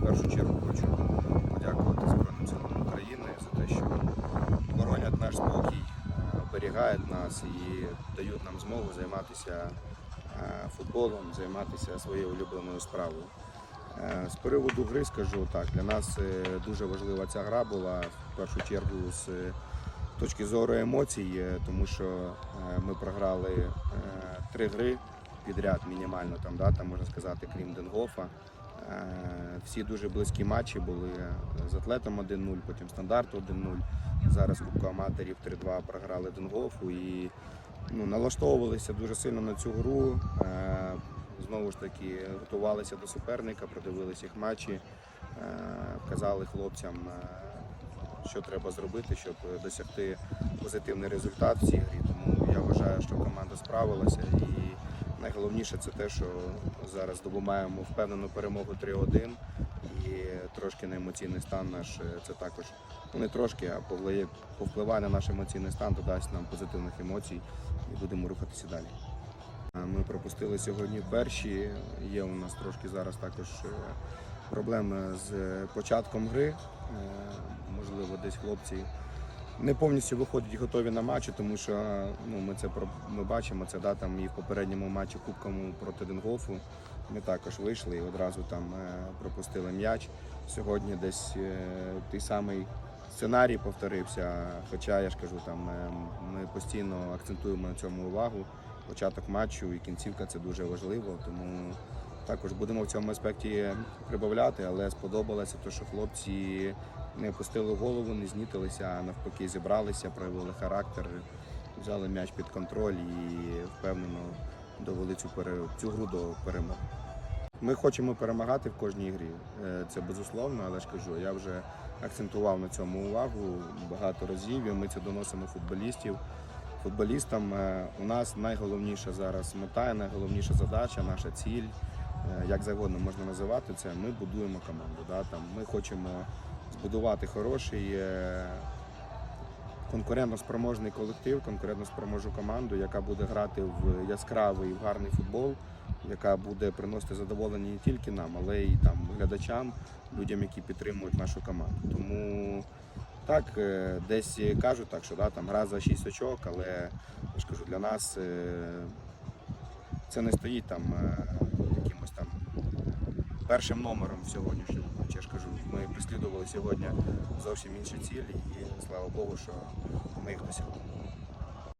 в першу чергу хочу подякувати Збройним силам України за те, що боронять наш спокій, оберігають нас і дають нам змогу займатися е, футболом, займатися своєю улюбленою справою. Е, З приводу гри скажу так, для нас е, дуже важлива ця гра була в першу чергу з точки зору емоцій, тому що ми програли три гри підряд мінімально, там, да, там можна сказати, крім Денгофа. Е, Всі дуже близькі матчі були е, з атлетом 1-0, потім стандарт 1-0. Зараз Кубка аматорів 3-2 програли Денгофу і ну, налаштовувалися дуже сильно на цю гру. Е, Знову ж таки, готувалися до суперника, продивилися їх матчі, вказали хлопцям, що треба зробити, щоб досягти позитивний результат в цій грі. Тому я вважаю, що команда справилася. І найголовніше це те, що зараз здобуваємо впевнену перемогу 3-1. І трошки на емоційний стан наш е, це також ну не трошки, а повпливає на наш емоційний стан, додасть нам позитивних емоцій і будемо рухатися далі. Е, Ми пропустили сьогодні перші. Є у нас трошки зараз також е, проблеми з початком гри. Е, Можливо, десь хлопці не повністю виходять готові на матчі, тому що ну, ми це ми бачимо. Це да, там і в попередньому матчі Кубкому проти Денгофу. Ми також вийшли і одразу там е, пропустили м'яч. Сьогодні десь е, той самий сценарій повторився. Хоча я ж кажу, там е, ми постійно акцентуємо на цьому увагу. Початок матчу і кінцівка це дуже важливо, тому також будемо в цьому аспекті прибавляти, але сподобалося те, що хлопці не опустили голову, не знітилися, а навпаки зібралися, проявили характер, взяли м'яч під контроль і впевнено довели цю, пере... цю гру до перемоги. Ми хочемо перемагати в кожній грі. Е, Це безусловно, але ж кажу, я вже акцентував на цьому увагу багато разів. і Ми це доносимо футболістів. Футболістам е, у нас найголовніша зараз мета, найголовніша задача, наша ціль, е, як завгодно можна називати це. Ми будуємо команду. Да? Там, ми хочемо збудувати хороший е, конкурентоспроможний колектив, конкурентоспроможну команду, яка буде грати в яскравий, в гарний футбол, яка буде приносити задоволення не тільки нам, але й там глядачам, людям, які підтримують нашу команду. Тому так, е, десь кажуть так, що да, там гра за 6 очок, але я ж кажу, для нас е, це не стоїть там якимось там першим номером в сьогоднішньому. Я ж кажу, ми прислідували сьогодні зовсім інші цілі, і слава Богу, що ми їх досягли.